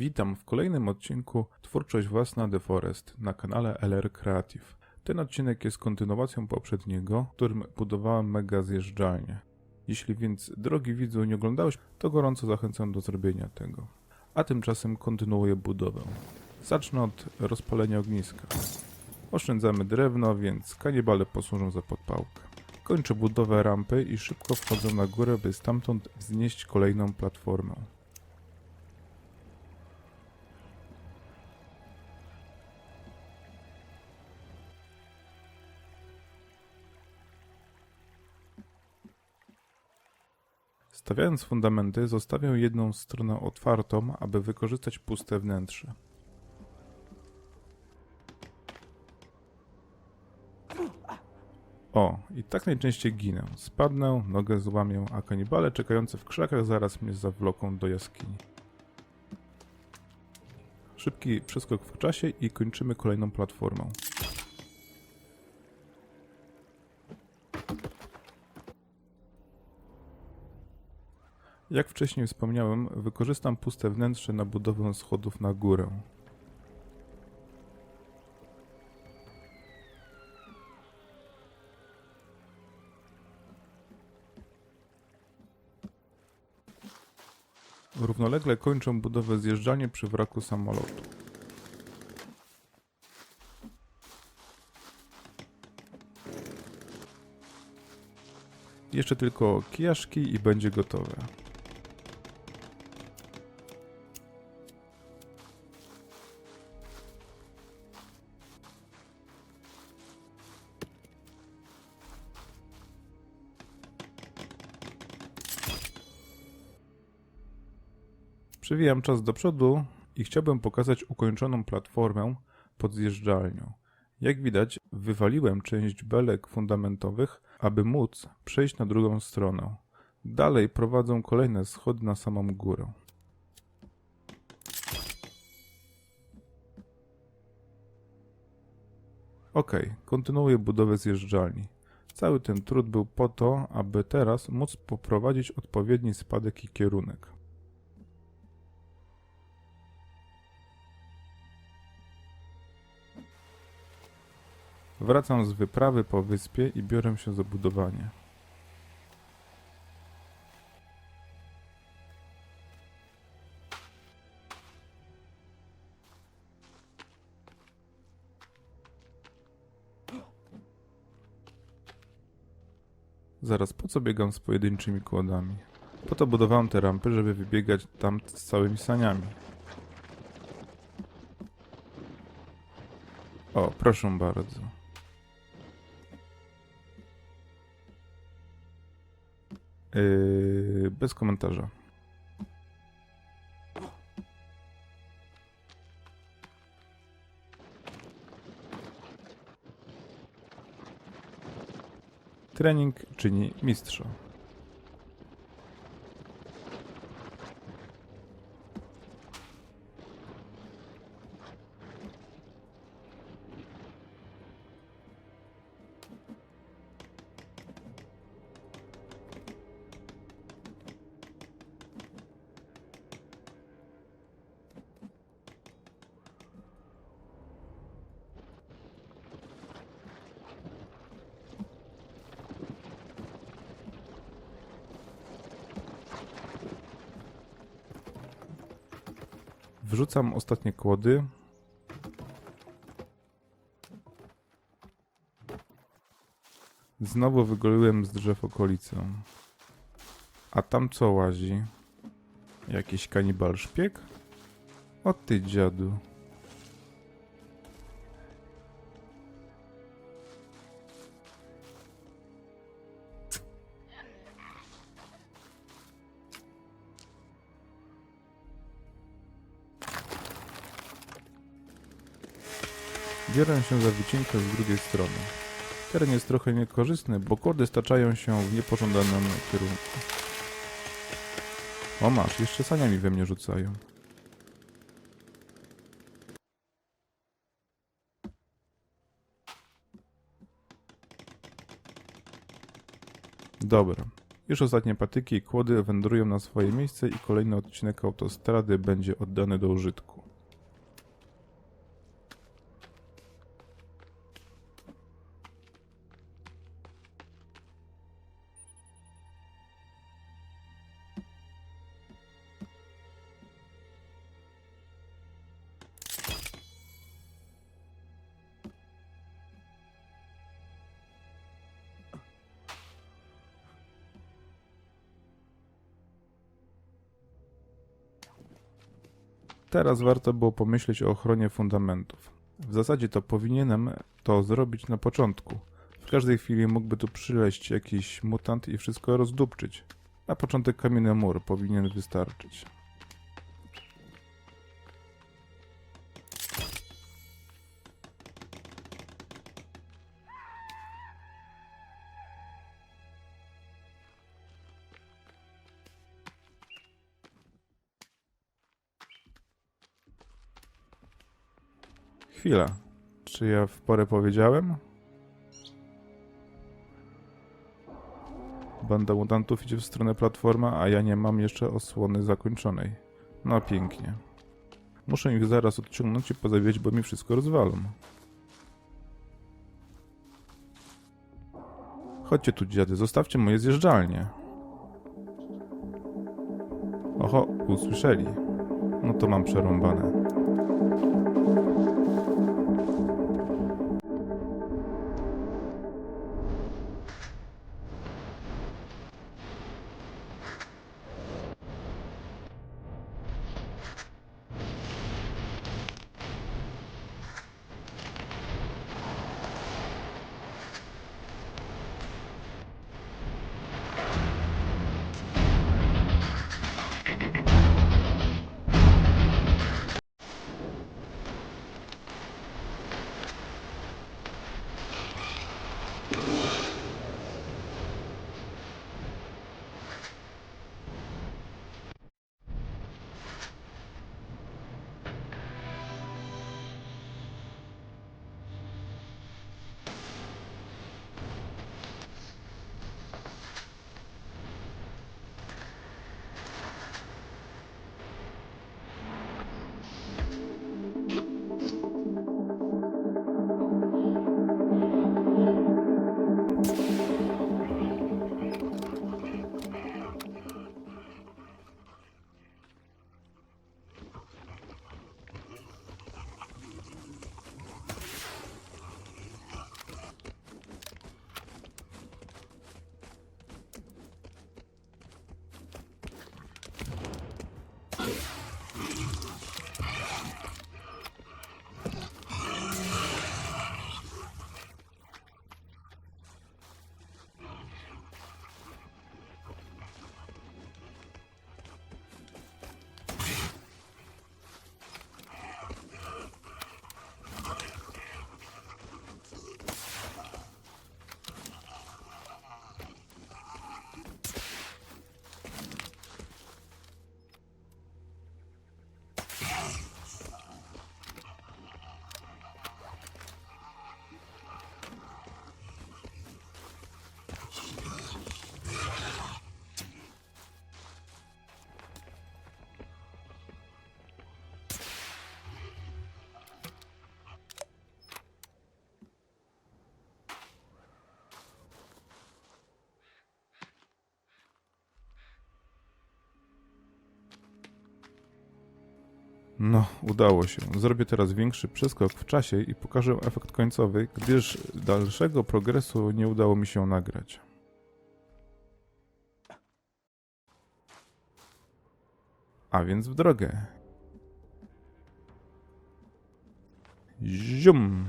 Witam w kolejnym odcinku Twórczość Własna The Forest na kanale LR Creative. Ten odcinek jest kontynuacją poprzedniego, w którym budowałem mega zjeżdżalnię. Jeśli więc, drogi widzu, nie oglądałeś, to gorąco zachęcam do zrobienia tego. A tymczasem kontynuuję budowę. Zacznę od rozpalenia ogniska. Oszczędzamy drewno, więc kanibale posłużą za podpałkę. Kończę budowę rampy i szybko wchodzę na górę, by stamtąd wznieść kolejną platformę. Stawiając fundamenty, zostawię jedną stronę otwartą, aby wykorzystać puste wnętrze. O, i tak najczęściej ginę. Spadnę, nogę złamię, a kanibale czekające w krzakach zaraz mnie zawloką do jaskini. Szybki przeskok w czasie i kończymy kolejną platformą. Jak wcześniej wspomniałem, wykorzystam puste wnętrze na budowę schodów na górę. Równolegle kończą budowę zjeżdżalni przy wraku samolotu. Jeszcze tylko kijaszki i będzie gotowe. Przewijam czas do przodu i chciałbym pokazać ukończoną platformę pod zjeżdżalnią. Jak widać, wywaliłem część belek fundamentowych, aby móc przejść na drugą stronę. Dalej prowadzą kolejne schody na samą górę. Ok, kontynuuję budowę zjeżdżalni. Cały ten trud był po to, aby teraz móc poprowadzić odpowiedni spadek i kierunek. Wracam z wyprawy po wyspie i biorę się za budowanie. Zaraz, po co biegam z pojedynczymi kładami? Po to budowałem te rampy, żeby wybiegać tam z całymi saniami. O, proszę bardzo. Yy, bez komentarza. Trening czyni mistrza. Wrzucam ostatnie kłody. Znowu wygoliłem z drzew okolicę. A tam co łazi? Jakiś kanibal szpieg? O ty dziadu. Biorę się za wycinkę z drugiej strony. Teren jest trochę niekorzystny, bo kordy staczają się w niepożądanym kierunku. O masz, jeszcze saniami we mnie rzucają. Dobra, Już ostatnie patyki i kłody wędrują na swoje miejsce i kolejny odcinek autostrady będzie oddany do użytku. Teraz warto było pomyśleć o ochronie fundamentów. W zasadzie to powinienem to zrobić na początku. W każdej chwili mógłby tu przyleść jakiś mutant i wszystko rozdupczyć. Na początek kamienny mur powinien wystarczyć. Chwila. Czy ja w porę powiedziałem? Banda mutantów idzie w stronę platformy, a ja nie mam jeszcze osłony zakończonej. No pięknie. Muszę ich zaraz odciągnąć i pozawiać, bo mi wszystko rozwalą. Chodźcie tu, dziady, zostawcie moje zjeżdżalnie. Oho, usłyszeli. No to mam przerąbane. No, udało się. Zrobię teraz większy przeskok w czasie i pokażę efekt końcowy, gdyż dalszego progresu nie udało mi się nagrać. A więc w drogę. Zium!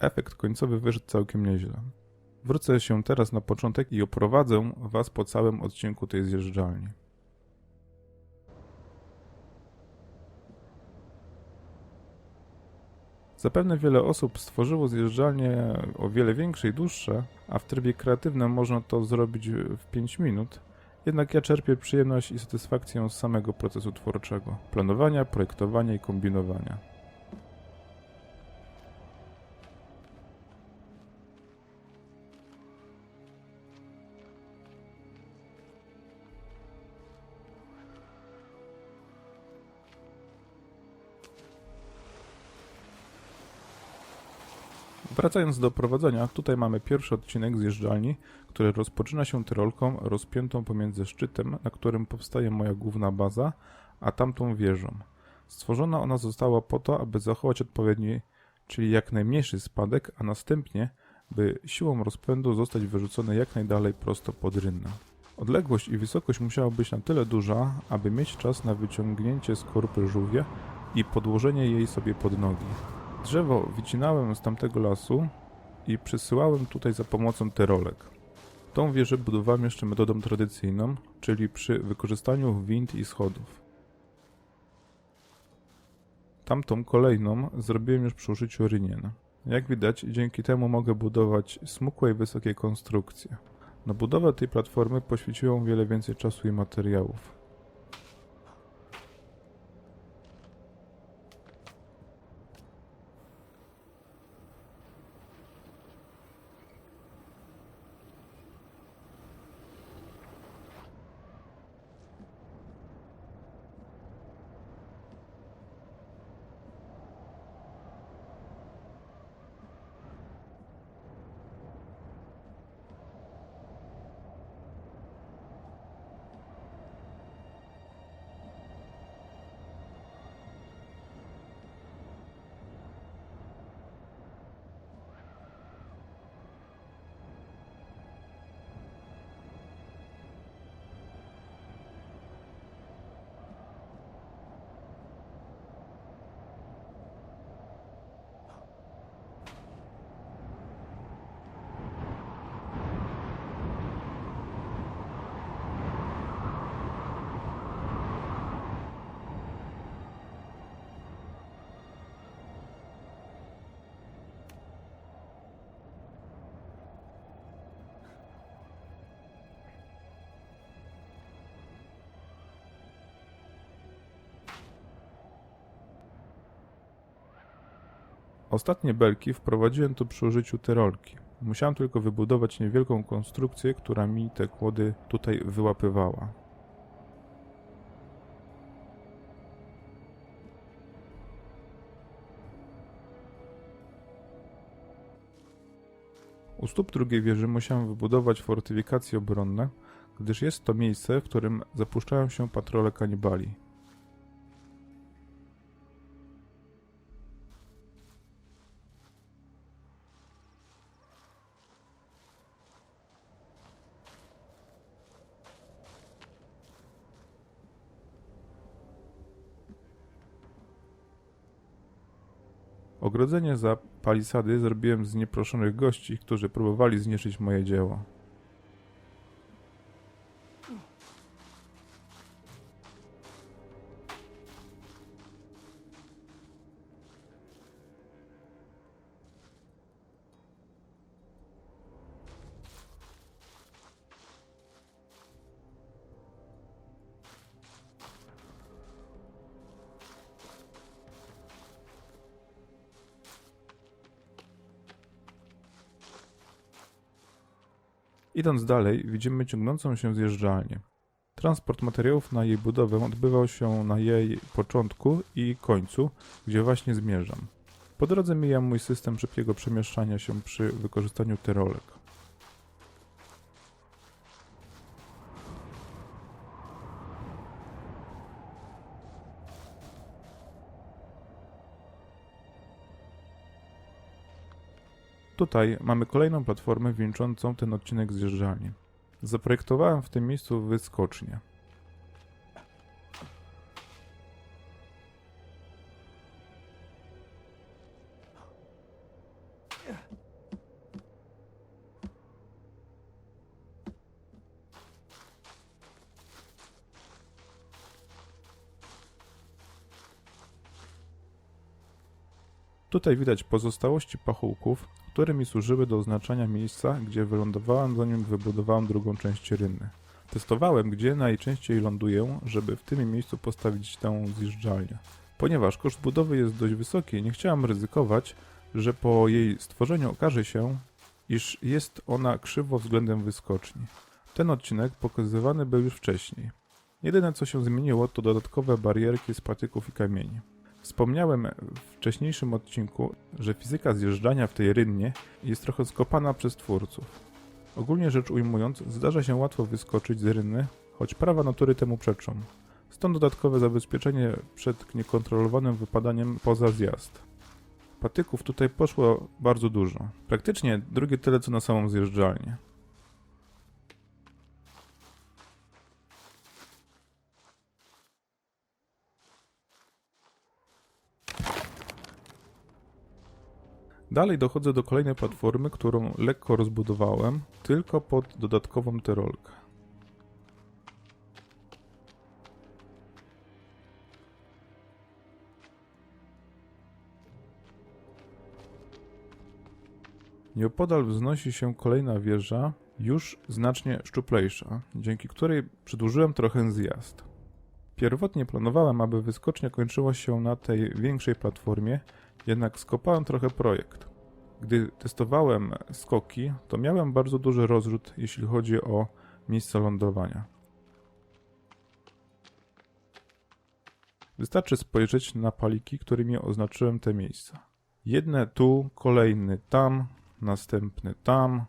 Efekt końcowy wyszedł całkiem nieźle. Wrócę się teraz na początek i oprowadzę Was po całym odcinku tej zjeżdżalni. Zapewne wiele osób stworzyło zjeżdżalnie o wiele większe i dłuższe, a w trybie kreatywnym można to zrobić w 5 minut. Jednak ja czerpię przyjemność i satysfakcję z samego procesu twórczego planowania, projektowania i kombinowania. Wracając do prowadzenia, tutaj mamy pierwszy odcinek zjeżdżalni, który rozpoczyna się tyrolką rozpiętą pomiędzy szczytem, na którym powstaje moja główna baza, a tamtą wieżą. Stworzona ona została po to, aby zachować odpowiedni, czyli jak najmniejszy spadek, a następnie, by siłą rozpędu zostać wyrzucony jak najdalej prosto pod rynnę. Odległość i wysokość musiała być na tyle duża, aby mieć czas na wyciągnięcie skorupy żółwia i podłożenie jej sobie pod nogi. Drzewo wycinałem z tamtego lasu i przysyłałem tutaj za pomocą tyrolek. Tą wieżę budowałem jeszcze metodą tradycyjną, czyli przy wykorzystaniu wind i schodów. Tamtą kolejną zrobiłem już przy użyciu rynien. Jak widać, dzięki temu mogę budować smukłe i wysokie konstrukcje. Na budowę tej platformy poświęciłem wiele więcej czasu i materiałów. Ostatnie belki wprowadziłem tu przy użyciu tyrolki. Musiałem tylko wybudować niewielką konstrukcję, która mi te kłody tutaj wyłapywała. U stóp drugiej wieży musiałem wybudować fortyfikacje obronne, gdyż jest to miejsce, w którym zapuszczają się patrole kanibali. Ogrodzenie za palisady zrobiłem z nieproszonych gości, którzy próbowali zniszczyć moje dzieło. Idąc dalej, widzimy ciągnącą się zjeżdżalnię. Transport materiałów na jej budowę odbywał się na jej początku i końcu, gdzie właśnie zmierzam. Po drodze mijam mój system szybkiego przemieszczania się przy wykorzystaniu tyrolek. Tutaj mamy kolejną platformę wieńczącą ten odcinek zjeżdżalni. Zaprojektowałem w tym miejscu wyskocznię. Tutaj widać pozostałości pachołków, które mi służyły do oznaczania miejsca, gdzie wylądowałem, zanim wybudowałem drugą część rynny. Testowałem, gdzie najczęściej ląduję, żeby w tym miejscu postawić tę zjeżdżalnię. Ponieważ koszt budowy jest dość wysoki, nie chciałem ryzykować, że po jej stworzeniu okaże się, iż jest ona krzywo względem wyskoczni. Ten odcinek pokazywany był już wcześniej. Jedyne co się zmieniło to dodatkowe barierki z patyków i kamieni. Wspomniałem w wcześniejszym odcinku, że fizyka zjeżdżania w tej rynnie jest trochę skopana przez twórców. Ogólnie rzecz ujmując, zdarza się łatwo wyskoczyć z rynny, choć prawa natury temu przeczą. Stąd dodatkowe zabezpieczenie przed niekontrolowanym wypadaniem poza zjazd. Patyków tutaj poszło bardzo dużo. Praktycznie drugie tyle co na samą zjeżdżalnię. Dalej dochodzę do kolejnej platformy, którą lekko rozbudowałem, tylko pod dodatkową tyrolkę. Nieopodal wznosi się kolejna wieża, już znacznie szczuplejsza, dzięki której przedłużyłem trochę zjazd. Pierwotnie planowałem, aby wyskocznia kończyła się na tej większej platformie, jednak skopałem trochę projekt. Gdy testowałem skoki, to miałem bardzo duży rozrzut, jeśli chodzi o miejsce lądowania. Wystarczy spojrzeć na paliki, którymi oznaczyłem te miejsca. Jedne tu, kolejny tam, następny tam,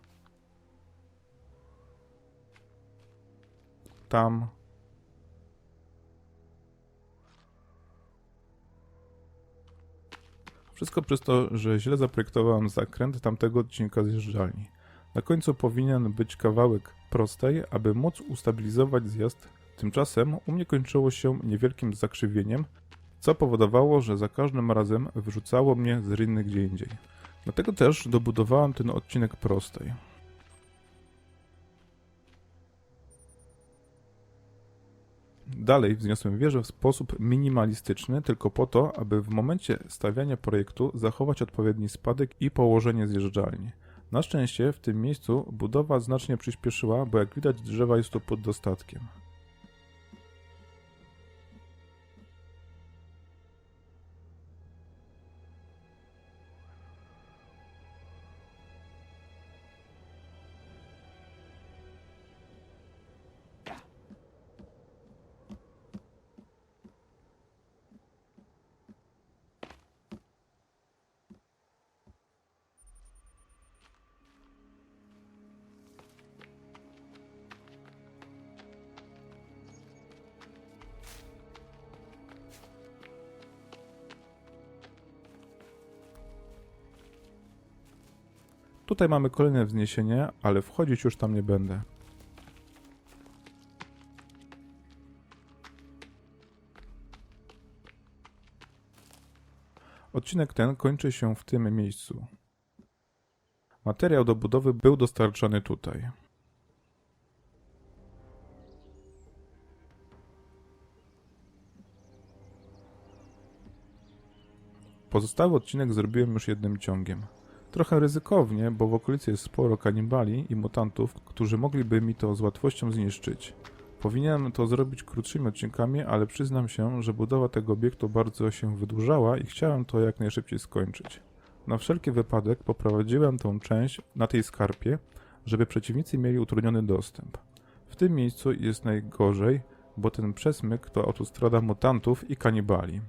tam, Wszystko przez to, że źle zaprojektowałem zakręt tamtego odcinka zjeżdżalni. Na końcu powinien być kawałek prostej, aby móc ustabilizować zjazd. Tymczasem u mnie kończyło się niewielkim zakrzywieniem, co powodowało, że za każdym razem wyrzucało mnie z rynny gdzie indziej. Dlatego też dobudowałem ten odcinek prostej. Dalej wzniosłem wieżę w sposób minimalistyczny, tylko po to, aby w momencie stawiania projektu zachować odpowiedni spadek i położenie zjeżdżalni. Na szczęście w tym miejscu budowa znacznie przyspieszyła, bo jak widać drzewa jest tu pod dostatkiem. Tutaj mamy kolejne wzniesienie, ale wchodzić już tam nie będę. Odcinek ten kończy się w tym miejscu. Materiał do budowy był dostarczany tutaj. Pozostały odcinek zrobiłem już jednym ciągiem. Trochę ryzykownie, bo w okolicy jest sporo kanibali i mutantów, którzy mogliby mi to z łatwością zniszczyć. Powinienem to zrobić krótszymi odcinkami, ale przyznam się, że budowa tego obiektu bardzo się wydłużała i chciałem to jak najszybciej skończyć. Na wszelki wypadek poprowadziłem tą część na tej skarpie, żeby przeciwnicy mieli utrudniony dostęp. W tym miejscu jest najgorzej, bo ten przesmyk to autostrada mutantów i kanibali,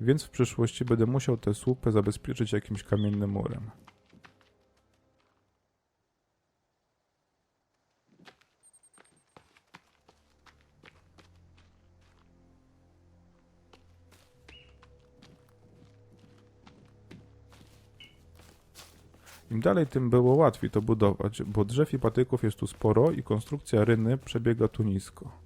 więc w przyszłości będę musiał tę słupę zabezpieczyć jakimś kamiennym murem. Im dalej, tym było łatwiej to budować, bo drzew i patyków jest tu sporo i konstrukcja ryny przebiega tu nisko.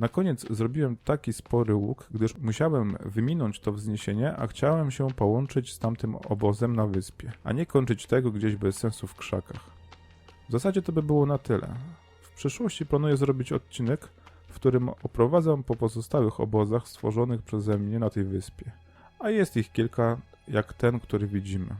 Na koniec zrobiłem taki spory łuk, gdyż musiałem wyminąć to wzniesienie, a chciałem się połączyć z tamtym obozem na wyspie, a nie kończyć tego gdzieś bez sensu w krzakach. W zasadzie to by było na tyle. W przyszłości planuję zrobić odcinek, w którym oprowadzam po pozostałych obozach stworzonych przeze mnie na tej wyspie, a jest ich kilka, jak ten, który widzimy.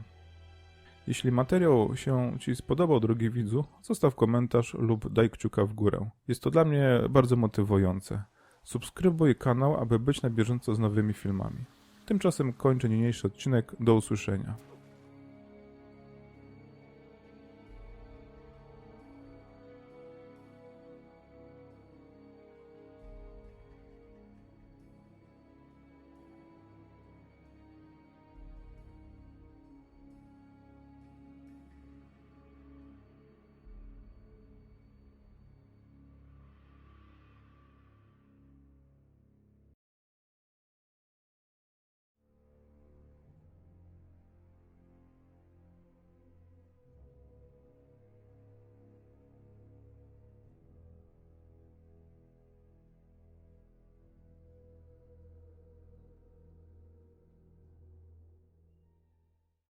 Jeśli materiał się Ci spodobał, drogi widzu, zostaw komentarz lub daj kciuka w górę. Jest to dla mnie bardzo motywujące. Subskrybuj kanał, aby być na bieżąco z nowymi filmami. Tymczasem kończę niniejszy odcinek. Do usłyszenia.